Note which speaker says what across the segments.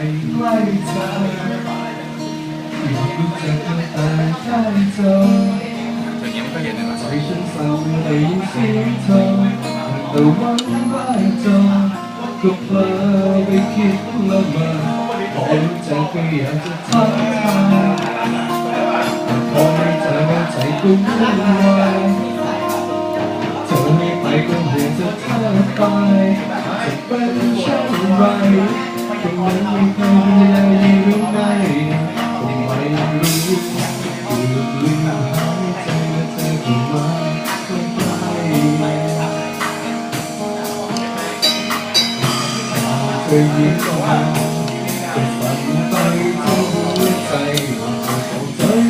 Speaker 1: ใกล้เธอไม่รู้จักแต่ใกเธอใจฉันเศร้าด้ยินเสียงเธอแต่วันไหวเธอก็เผลอไปคิดละเมอพอรู้จักก็อยากจะทักทายแต่พอไม่เจอใจก็วุ่นวายเธอไม่ไปก็เห็นจะเธอไปจะเป็นเช่นไร cười nhí qua Cùng bàn tay trong bước tay Còn tới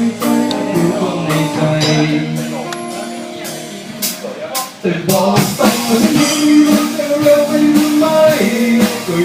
Speaker 1: cứu con này tay Từ bỏ tay vẫn đi Vẫn theo leo anh mãi Cười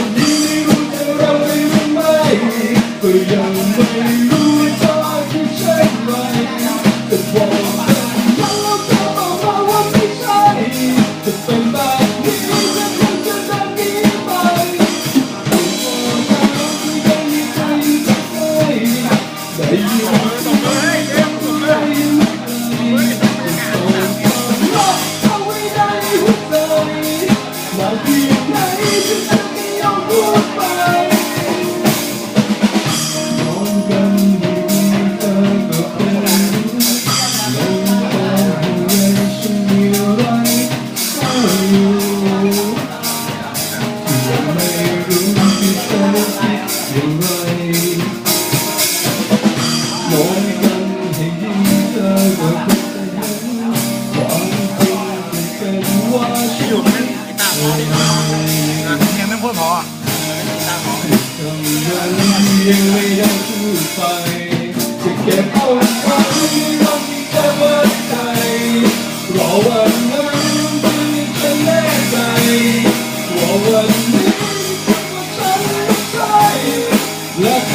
Speaker 1: The one. ยังไม่ได้พูดไป จะเก็บเอาไว้ก็มีแว่าใจรอวันนั้นมันจะแน่ใจว่วันนี้ฉันไม่ใช่และเธ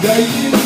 Speaker 1: Yeah, you